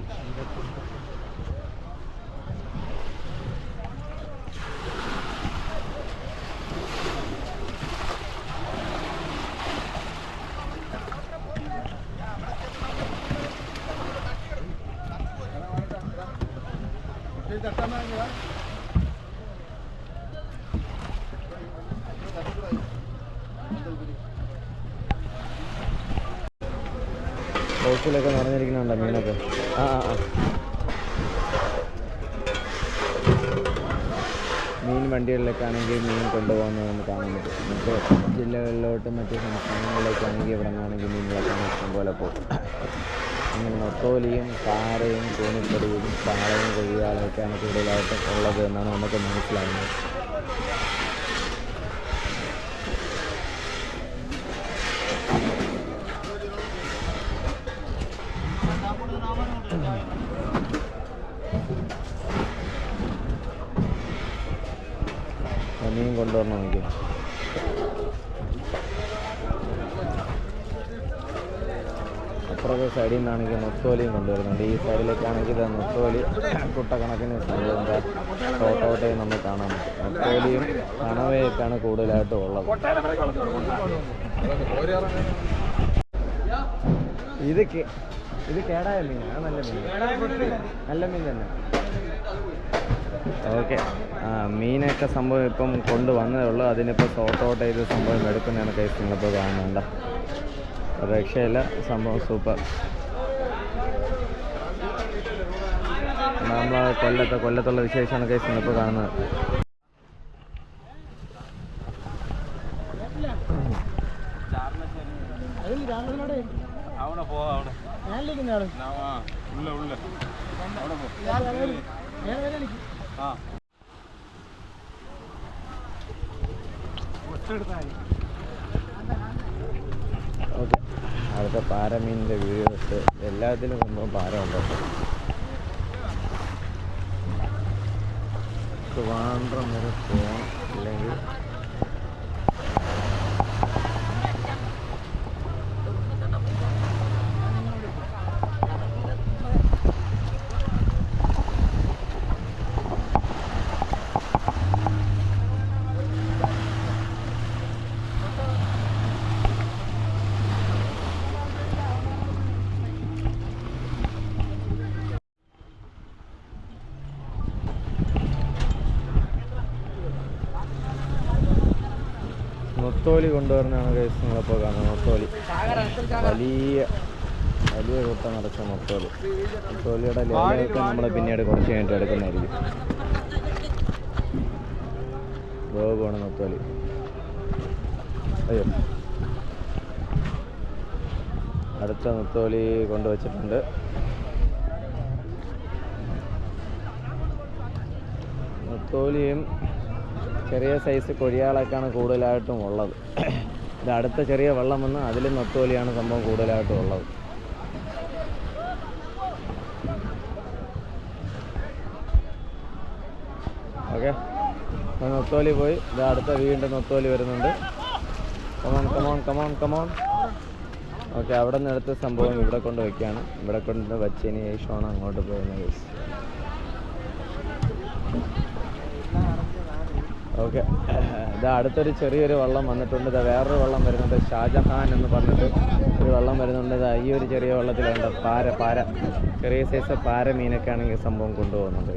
Gracias. ബോക്സിലൊക്കെ നിറഞ്ഞിരിക്കുന്നുണ്ടോ മീനൊക്കെ? ആ ആ മീൻ വണ്ടികളിലൊക്കെ ആണെങ്കിൽ മീൻ കൊണ്ടുപോകുന്നത് നമുക്ക് കാണാൻ പറ്റും. മറ്റ് ജില്ലകളിലോട്ടും മറ്റ് സംസ്ഥാനങ്ങളിലേക്കാണെങ്കിൽ ഇവിടെ നിന്നാണെങ്കിൽ മീനുകളൊക്കെ ഇഷ്ടം പോലെ പോകും. അങ്ങനെ നൊത്തോലിയും പാറയും കൂണിപ്പൊടിയും പാളയും കൊഴിയാളൊക്കെയാണ് കൂടുതലായിട്ടും ഉള്ളത് എന്നാണ് നമുക്ക് മനസ്സിലാകുന്നത് മീൻ കൊണ്ടുവരണം എനിക്ക് അപ്പുറത്തെ സൈഡിൽ നിന്നാണെങ്കിൽ നൊത്തോലിയും കൊണ്ടുവരുന്നുണ്ട്. ഈ സൈഡിലേക്കാണെങ്കിൽ ഇത് നൊത്തോലി കുട്ടക്കണക്കിന് തോട്ടോട്ടയും നമ്മൾ കാണാൻ പറ്റും നൊത്തോലിയും കണവയൊക്കെയാണ് കൂടുതലായിട്ടും ഉള്ളത്. ഇത് ഇത് കേടായ മീൻ ആ നല്ല മീൻ. നല്ല മീൻ തന്നെ. ഓക്കെ. ആ മീനൊക്കെ സംഭവം ഇപ്പം കൊണ്ടുവന്നതേ ഉള്ളൂ. അതിനിപ്പോൾ സോർട്ട് ഔട്ട് ചെയ്ത് സംഭവം എടുക്കുന്നതാണ് കേസ് നിങ്ങളിപ്പോൾ കാണുന്നുണ്ട് രക്ഷയില്ല സംഭവം സൂപ്പർ നമ്മൾ കൊല്ലത്തെ കൊല്ലത്തുള്ള വിശേഷമാണ് കേസ് നിങ്ങളിപ്പോൾ കാണുന്നത്. അവിടെ പോവാ അവിടെ ഓക്കെ അടുത്ത പാരമീനിന്റെ വീഡിയോസ് എല്ലാത്തിലും സംഭവം പാര ഉണ്ടോ? ട്രിവാൻഡ്രം വരെ പോവാം. ഇല്ലെങ്കിൽ നൊത്തോലി കൊണ്ടുവരുന്നതാണ് കേസ് നിങ്ങളിപ്പോൾ കാണുന്നത്. മുത്തോലി. വലിയ വലിയ കൂട്ടം നടക്കുന്ന മുത്തോലി. മുത്തോലിയുടെ ലേലൊക്കെ നമ്മൾ പിന്നീട് കുറച്ച് കഴിഞ്ഞിട്ട് എടുക്കുന്നതായിരിക്കും. ഗോപാണ് മുത്തോലി. അയ്യോ. അടുത്ത മുത്തോലി കൊണ്ടുവച്ചിട്ടുണ്ട്. നൊത്തോലിയും ചെറിയ സൈസ് കൊഴിയാളൊക്കെയാണ് കൂടുതലായിട്ടും ഉള്ളത്. ഇത് അടുത്ത ചെറിയ വെള്ളം വന്ന് അതിലും നൊത്തോലിയാണ് സംഭവം കൂടുതലായിട്ടും ഉള്ളത്. ഓക്കെ. നൊത്തോലി പോയി. ഇത് അടുത്ത വീണ്ടും നൊത്തോലി വരുന്നുണ്ട്. Come on come on come on come on okay അവിടെ നിന്ന് എടുത്ത സംഭവം ഇവിടെ കൊണ്ട് വയ്ക്കുകയാണ് ഇവിടെ കൊണ്ട് വെച്ചതിന് ശേഷമാണ് അങ്ങോട്ട് പോകുന്നത്. ഓക്കെ. ഇതാ അടുത്തൊരു ചെറിയൊരു വെള്ളം വന്നിട്ടുണ്ട്. ഇതാ വേറൊരു വെള്ളം വരുന്നുണ്ട്. ഷാജഹാൻ എന്ന് പറഞ്ഞിട്ട് ഒരു വെള്ളം വരുന്നുണ്ട്. ഇതാ ഈ ഒരു ചെറിയ വെള്ളത്തിലുണ്ട്. പാര പാര. ചെറിയ സൈസ് പാര മീനൊക്കെ ആണെങ്കിൽ സംഭവം കൊണ്ടുപോകുന്നുണ്ട്.